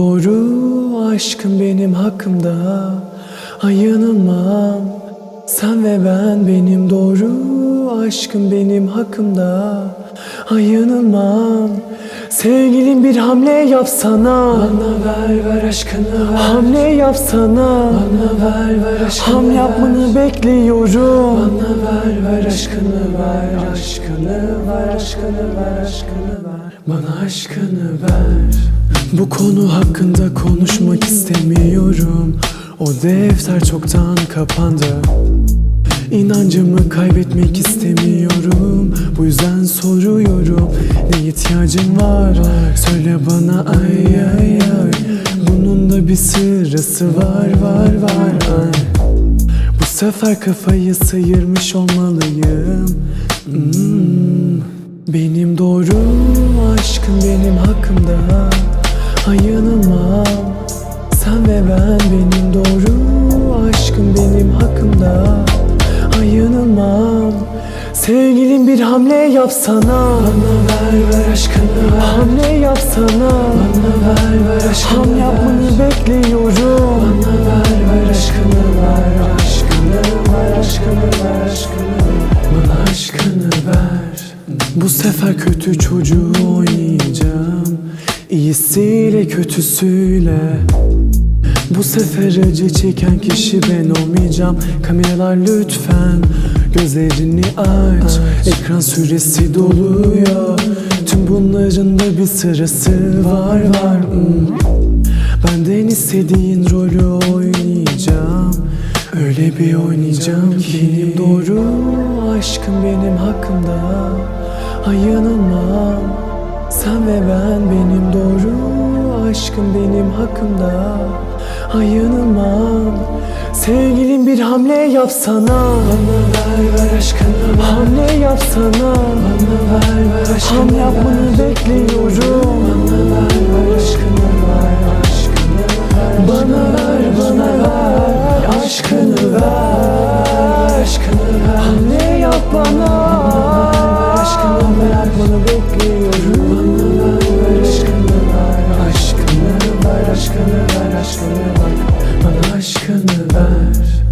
doğru aşkım benim hakkımda Ay yanılmam Sen ve ben benim doğru aşkım benim hakkımda Ay yanılmam Sevgilim bir hamle yapsana. Bana ver ver aşkını ver. Hamle yapsana. Bana ver ver aşkını Ham yapmanı bekliyorum. Bana ver ver aşkını ver Aşkını ver aşkını ver aşkını ver. Bana aşkını ver. Bu konu hakkında konuşmak istemiyorum. O defter çoktan kapandı İnancımı kaybetmek istemiyorum. Bu yüzden soruyorum Ne ihtiyacın var? Söyle bana ay ay ay. Bunun da bir sırası var var var ay. Bu sefer kafayı sıyırmış olmalıyım. Hmm. Benim doğru aşkım benim hakkımda. Ay yanılmam Sen ve ben benim hamle yapsana. Bana ver ver aşkını ver. Hamle yapsana. Bana ver ver aşkını Ham yapmanı bekliyorum. Bana ver ver aşkını ver. Aşkını ver aşkını ver aşkını ver. Bana aşkını ver. Bu sefer kötü çocuğu oynayacağım. İyisiyle kötüsüyle. Bu sefer acı çeken kişi ben olmayacağım. Kameralar lütfen gözlerini aç Ekran süresi doluyor. Tüm bunların da bir sırası var var. Hmm. Benden istediğin rolü oynayacağım. Öyle bir oynayacağım ki Benim doğru aşkım benim hakkımda. Ay yanılmam Sen ve ben benim doğru aşkım benim hakkımda Ay yanılmam Sevgilim bir hamle yapsana. Bana ver ver aşkını Hamle yapsana. Bana ver ver aşkını Ham yapmanı bekliyorum aşkını ver